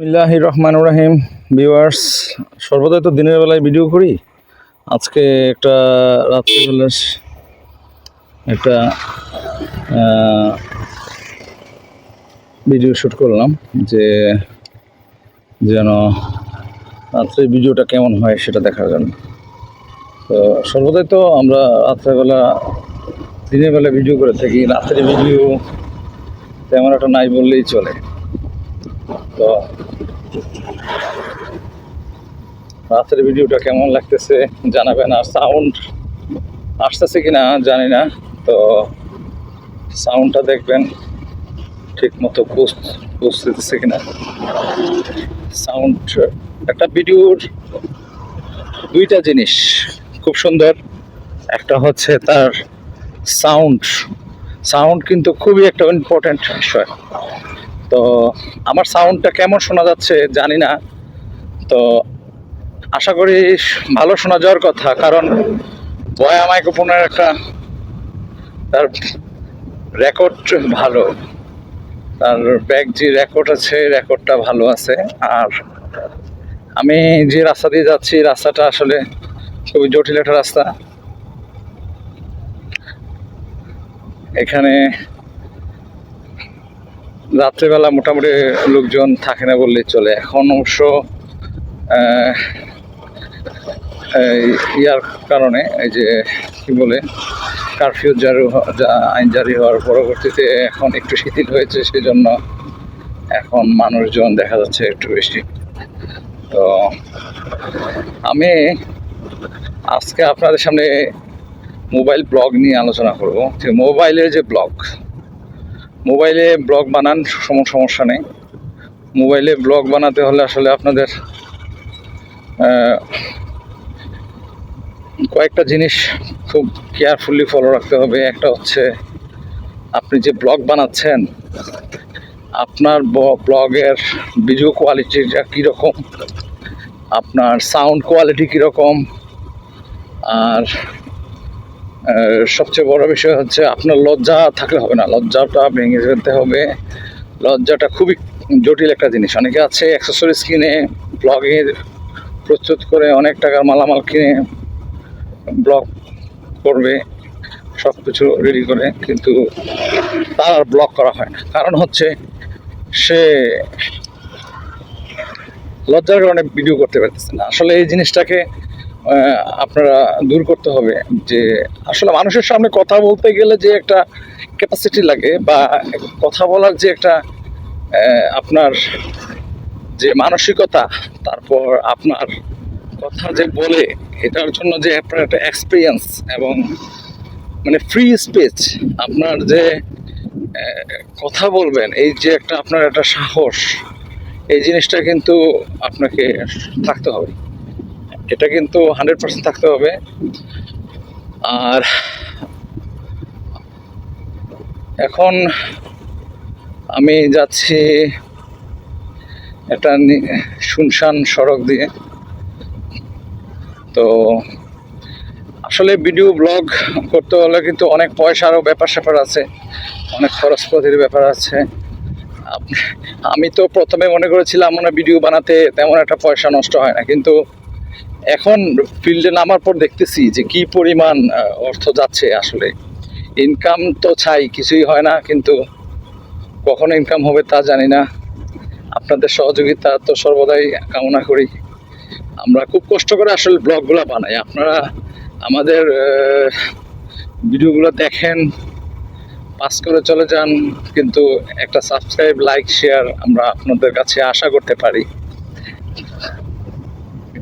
বিল্লাহ রহমান রাহিম, viewers, সর্বদাই তো দিনের বেলায় ভিডিও করি। আজকে একটা রাত্রিবেলা একটা ভিডিও শ্যুট করলাম যে, যেন রাত্রে ভিডিওটা কেমন হয় সেটা দেখার জন্য। তো সর্বদাই তো আমরা রাত্রেবেলা, দিনের বেলা ভিডিও করে থাকি, রাত্রে ভিডিও তেমন একটা নাই বললেই চলে। তো রাতের ভিডিওটা কেমন লাগতেছে জানাবেন, আর সাউন্ড আসতেছে কি না জানি না, তো সাউন্ডটা দেখবেন ঠিক মতো বুঝতেছে কিনা। সাউন্ড একটা ভিডিওর দুইটা জিনিস খুব সুন্দর। একটা হচ্ছে তার সাউন্ড সাউন্ড কিন্তু খুবই একটা ইম্পর্ট্যান্ট বিষয়। তো আমার সাউন্ডটা কেমন শোনা যাচ্ছে জানি না। তো আশা করি ভালো শোনা যাওয়ার কথা, কারণ বয়া মাইক্রোফোনের একটা তার রেকর্ড ভালো। তার ব্যাগ যে রেকর্ড আছে রেকর্ডটা ভালো আছে। আর আমি যে রাস্তা দিয়ে যাচ্ছি, রাস্তাটা আসলে খুবই জটিল একটা রাস্তা। এখানে রাত্রেবেলা মোটামুটি লোকজন থাকে না বললেই চলে। এখন অবশ্য ইয়ার কারণে এই যে কি বলে কারফিউ জারি আইন জারি হওয়ার পরবর্তীতে এখন একটু শিথিল হয়েছে, সেজন্য এখন মানুষজন দেখা যাচ্ছে একটু বেশি। তো আমি আজকে আপনাদের সামনে মোবাইল ব্লগ নিয়ে আলোচনা করব। যে মোবাইলের যে ব্লগ মোবাইলে ব্লগ বানান সমস্যা নেই। মোবাইলে ব্লগ বানাতে হলে আসলে আপনাদের কয়েকটা জিনিস খুব কেয়ারফুলি ফলো রাখতে হবে। একটা হচ্ছে, আপনি যে ব্লগ বানাচ্ছেন, আপনার ব্লগের ভিডিও কোয়ালিটিটা কীরকম? আপনার সাউন্ড কোয়ালিটি কীরকম? আর সবচেয়ে বড় বিষয় হচ্ছে আপনার লজ্জা থাকলে হবে না। লজ্জাটা ভেঙে ফেলতে হবে। লজ্জাটা খুবই জটিল একটা জিনিস। অনেকে আছে অ্যাক্সেসরিজ কিনে ব্লগে প্রস্তুত করে অনেক টাকার মালামাল কিনে ব্লগ করবে সব কিছু রেডি করে, কিন্তু তার আর ব্লগ করা হয় না। কারণ হচ্ছে সে লজ্জার কারণে ভিডিও করতে পারতেছে না। আসলে এই জিনিসটাকে আপনারা দূর করতে হবে যে আসলে মানুষের সামনে কথা বলতে গেলে যে একটা ক্যাপাসিটি লাগে বা কথা বলার যে একটা আপনার যে মানসিকতা, তারপর আপনার কথা যে বলে, এটার জন্য যে আপনার একটা এক্সপিরিয়েন্স এবং মানে ফ্রি স্পেচ আপনার যে কথা বলবেন, এই যে একটা আপনার একটা সাহস, এই জিনিসটা কিন্তু আপনাকে থাকতে হবে। এটা কিন্তু হান্ড্রেড পার্সেন্ট থাকতে হবে। আর এখন আমি যাচ্ছি একটা শুনশান সড়ক দিয়ে। তো আসলে ভিডিও, ব্লগ করতে হলে কিন্তু অনেক পয়সারও ব্যাপার স্যাপার আছে, অনেক খরচপাতির ব্যাপার আছে। আমি তো প্রথমে মনে করেছিলাম মনে ভিডিও বানাতে তেমন একটা পয়সা নষ্ট হয় না, কিন্তু এখন ফিল্ডে নামার পর দেখতেছি যে কি পরিমাণ অর্থ যাচ্ছে আসলে। ইনকাম তো চাই কিছুই হয় না, কিন্তু কখন ইনকাম হবে তা জানি না। আপনাদের সহযোগিতা তো সর্বদাই কামনা করি। আমরা খুব কষ্ট করে আসলে ব্লগগুলো বানাই। আপনারা আমাদের ভিডিওগুলো দেখেন, পাস করে চলে যান, কিন্তু একটা সাবস্ক্রাইব, লাইক, শেয়ার আমরা আপনাদের কাছে আশা করতে পারি।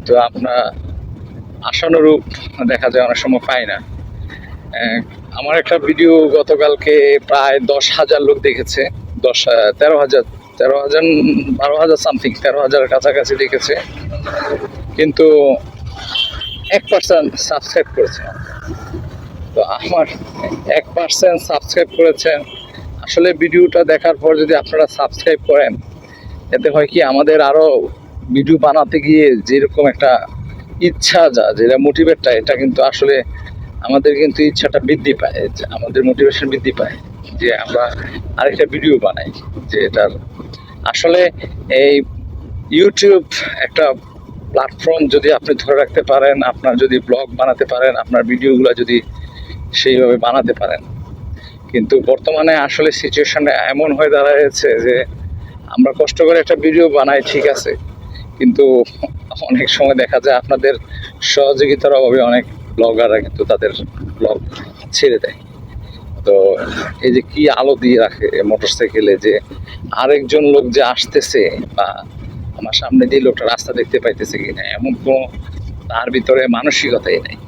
কিন্তু আপনার আশানুরূপ দেখা যায়, অনেক সময় পাই না। আমার একটা ভিডিও গতকালকে প্রায় দশ হাজার লোক দেখেছে, দশ তেরো হাজার তেরো হাজার, বারো হাজার সামথিং তেরো হাজার কাছাকাছি দেখেছে। কিন্তু এক পার্সেন্ট সাবস্ক্রাইব করেছে। তো আমার এক পার্সেন্ট সাবস্ক্রাইব করেছেন আসলে ভিডিওটা দেখার পর যদি আপনারা সাবস্ক্রাইব করেন, এতে হয় কি আমাদের আরও ভিডিও বানাতে গিয়ে যেরকম একটা ইচ্ছা যা, যেটা মোটিভেটটা এটা কিন্তু আসলে আমাদের কিন্তু ইচ্ছাটা বৃদ্ধি পায় আমাদের মোটিভেশন বৃদ্ধি পায়, যে আমরা আরেকটা ভিডিও বানাই, যে এটার আসলে এই ইউটিউব একটা প্ল্যাটফর্ম যদি আপনি ধরে রাখতে পারেন, আপনার যদি ব্লগ বানাতে পারেন, আপনার ভিডিওগুলো যদি সেইভাবে বানাতে পারেন। কিন্তু বর্তমানে আসলে সিচুয়েশনটা এমন হয়ে দাঁড়াচ্ছে যে আমরা কষ্ট করে একটা ভিডিও বানাই, ঠিক আছে কিন্তু অনেক সময় দেখা যায় আপনাদের সহযোগিতার অভাবে অনেক ব্লগাররা কিন্তু তাদের ব্লগ ছেড়ে দেয়। তো এই যে কি আলো দিয়ে রাখে মোটর সাইকেলে যে আরেকজন লোক যে আসতেছে বা আমার সামনে দিয়ে লোকটা রাস্তা দেখতে পাইতেছে কিনা, এমন কোনো তার ভিতরে মানসিকতাই নেই।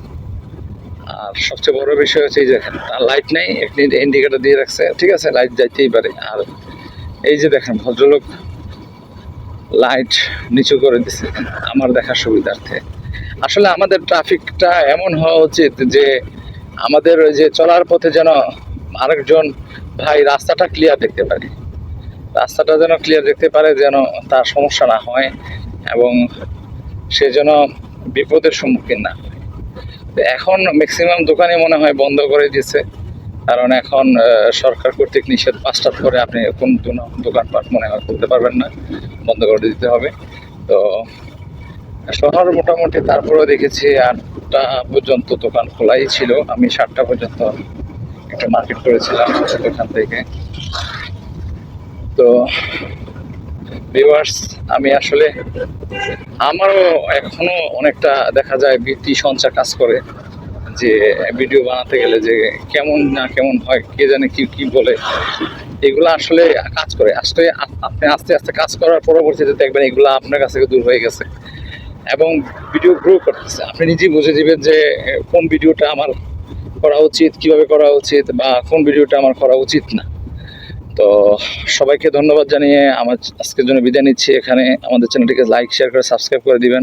আর সবচেয়ে বড় বিষয় হচ্ছে এই যে তার লাইট নেই, একটি ইন্ডিকেটর দিয়ে রাখছে, ঠিক আছে লাইট যাইতেই পারে। আর এই যে দেখেন, ভদ্রলোক লাইট নিচু করে দিছে আমার দেখার সুবিধার্থে। আসলে আমাদের ট্রাফিকটা এমন হওয়া উচিত যে আমাদের ওই যে চলার পথে যেন আরেকজন ভাই রাস্তাটা ক্লিয়ার দেখতে পারে। রাস্তাটা যেন ক্লিয়ার দেখতে পারে যেন তার সমস্যা না হয় এবং সে যেন বিপদের সম্মুখীন না হয়। এখন ম্যাক্সিমাম দোকানই মনে হয় বন্ধ করে দিয়েছে। কারণ এখন সরকার কর্তৃক নিষেধ পাঁচটার পরে আপনি কোন দোকানপাট মনে হয় খুলতে পারবেন না, বন্ধ করে দিতে হবে। তো, শহর মোটামুটি তারপরেও দেখেছি আটটা পর্যন্ত দোকান খোলাই ছিল। আমি সাতটা পর্যন্ত একটা মার্কেট করেছিলাম ওখান থেকে। তো ভিউয়ার্স আমি আসলে, আমারও এখনও অনেকটা দেখা যায় বৃত্তি সঞ্চার কাজ করে। যে ভিডিও বানাতে গেলে যে কেমন না কেমন হয়, কে জানে কি কি বলে, এগুলো আসলে কাজ করে। আসলে আপনি আস্তে আস্তে কাজ করার পরবর্তীতে দেখবেন এগুলো আপনার কাছ থেকে দূর হয়ে গেছে এবং ভিডিও গ্রো করতেছে। আপনি নিজেই বুঝে দিবেন যে, কোন ভিডিওটা আমার করা উচিত, কীভাবে করা উচিত বা কোন ভিডিওটা আমার করা উচিত না। তো সবাইকে ধন্যবাদ জানিয়ে আমার আজকের জন্য বিদায় নিচ্ছি। এখানে আমাদের চ্যানেলটিকে লাইক শেয়ার করে সাবস্ক্রাইব করে দিবেন।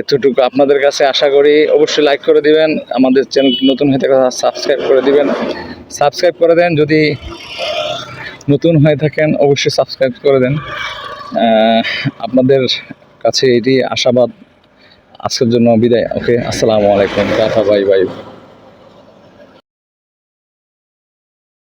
এতটুকু আপনাদের কাছে আশা করি অবশ্যই লাইক করে দিবেন। আমাদের চ্যানেল নতুন হয়ে থাকা সাবস্ক্রাইব করে দিবেন। সাবস্ক্রাইব করে দেন। যদি নতুন হয়ে থাকেন, অবশ্যই সাবস্ক্রাইব করে দেন। আপনাদের কাছে এটি আশাবাদ। আজকের জন্য বিদায়। ওকে আসসালামু আলাইকুম। Tata bye bye